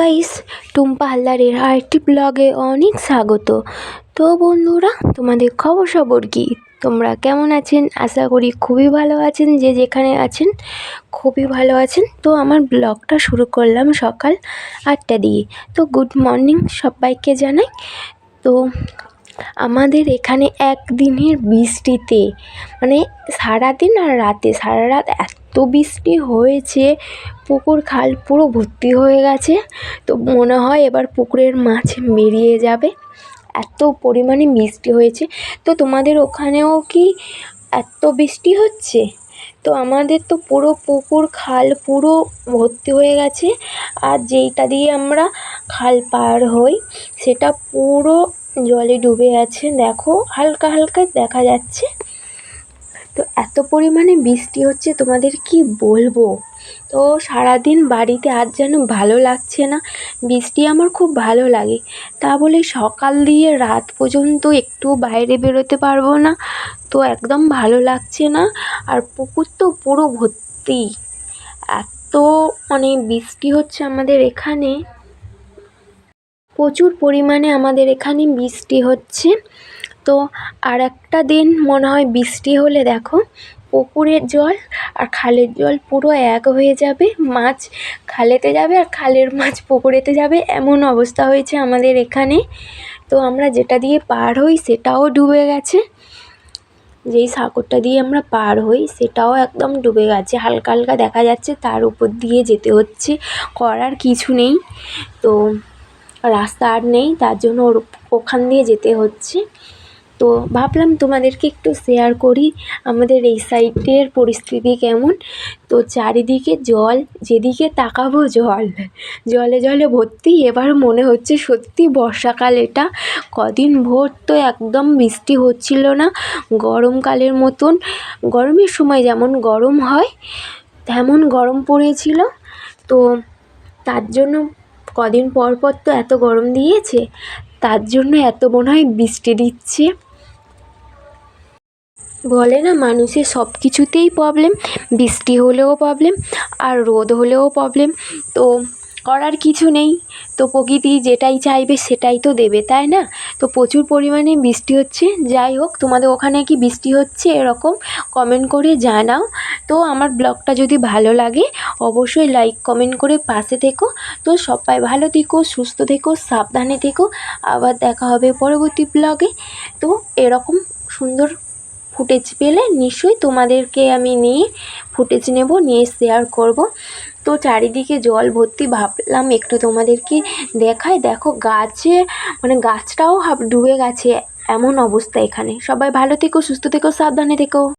Guys, Tumpa হালদারের আরেকটি ব্লগে অনেক স্বাগত। তো বন্ধুরা, তোমাদের খবর সবর কি? তোমরা কেমন আছেন? আশা করি খুবই ভালো আছেন, যে যেখানে আছেন খুবই ভালো আছেন। তো আমার ব্লগটা শুরু করলাম সকাল আটটা দিয়ে। তো গুড মর্নিং সবাইকে জানাই। তো আমাদের এখানে একদিনের বৃষ্টিতে মানে সারাদিন আর রাতে, সারা রাত এত বৃষ্টি হয়েছে, পুকুর খাল পুরো ভর্তি হয়ে গেছে। তো মনে হয় এবার পুকুরের মাছ বেরিয়ে যাবে। এত পরিমাণে বৃষ্টি হয়েছে। তো তোমাদের ওখানেও কি এত বৃষ্টি হচ্ছে? তো আমাদের তো পুরো পুকুর খাল পুরো ভর্তি হয়ে গেছে। আর যেইটা দিয়ে আমরা খাল পার হই, সেটা পুরো জলে ডুবে আছে। দেখো, হালকা হালকা দেখা যাচ্ছে। তো এত পরিমাণে বৃষ্টি হচ্ছে, তোমাদের কি বলব? তো সারাদিন বাড়িতে আর যেন ভালো লাগছে না, বৃষ্টি আমার খুব ভালো লাগে। তা বলে সকাল দিয়ে রাত পর্যন্ত একটু বাইরে বেরোতে পারব না, তো একদম ভালো লাগছে না। আর পুকুর তো পুরো ভর্তি। এত মানে বৃষ্টি হচ্ছে আমাদের এখানে। প্রচুর পরিমাণে আমাদের এখানে বৃষ্টি হচ্ছে। তো আর একটা দিন মনে হয় বৃষ্টি হলে দেখো পুকুরের জল আর খালের জল পুরো এক হয়ে যাবে, মাছ খালেতে যাবে আর খালের মাছ পুকুরেতে যাবে, এমন অবস্থা হয়েছে আমাদের এখানে। তো আমরা যেটা দিয়ে পার হই সেটাও ডুবে গেছে। যেই সাঁকোরটা দিয়ে আমরা পার হই সেটাও একদম ডুবে গেছে। হালকা হালকা দেখা যাচ্ছে তার উপর দিয়ে যেতে হচ্ছে, করার কিছু নেই। তো রাস্তা আর নেই, তার জন্য ওখান দিয়ে যেতে হচ্ছে। তো ভাবলাম তোমাদেরকে একটু শেয়ার করি আমাদের এই সাইডের পরিস্থিতি কেমন। তো চারিদিকে জল, যেদিকে তাকাবো জল, জলে জলে ভর্তি। এবার মনে হচ্ছে সত্যি বর্ষাকাল এটা। কদিন ভোর তো একদম বৃষ্টি হচ্ছিল না, গরমকালের মতন। গরমের সময় যেমন গরম হয়, তেমন গরম পড়েছিল। তো তার জন্য কদিন পর পর তো এত গরম দিয়েছে, তার জন্য এত মনে হয় বৃষ্টি দিচ্ছে। বলে না, মানুষের সব কিছুতেই প্রবলেম বৃষ্টি হলেও প্রবলেম আর রোদ হলেও প্রবলেম তো করার কিছু নেই। তো প্রকৃতি যেটাই চাইবে সেটাই তো দেবে, তাই না? তো প্রচুর পরিমাণে বৃষ্টি হচ্ছে, যাই হোক, তোমাদের ওখানে কি বৃষ্টি হচ্ছে এরকম কমেন্ট করে জানাও। তো আমার ব্লগটা যদি ভালো লাগে, অবশ্যই লাইক কমেন্ট করে পাশে থেকো। তো সবাই ভালো থেকো, সুস্থ থেকো, সাবধানে থেকো। আবার দেখা হবে পরবর্তী ব্লগে। তো এরকম সুন্দর ফুটেজ পেলে নিশ্চয়ই তোমাদেরকে আমি নিয়ে ফুটেজ নেব, নিয়ে শেয়ার করব। তো চারিদিকে জল ভর্তি ভাবলাম একটু তোমাদেরকে দেখায় দেখো গাছে মানে গাছটাও ডুবে গেছে, এমন অবস্থা এখানে। সবাই ভালো থেকো, সুস্থ থেকো, সাবধানে থেকো।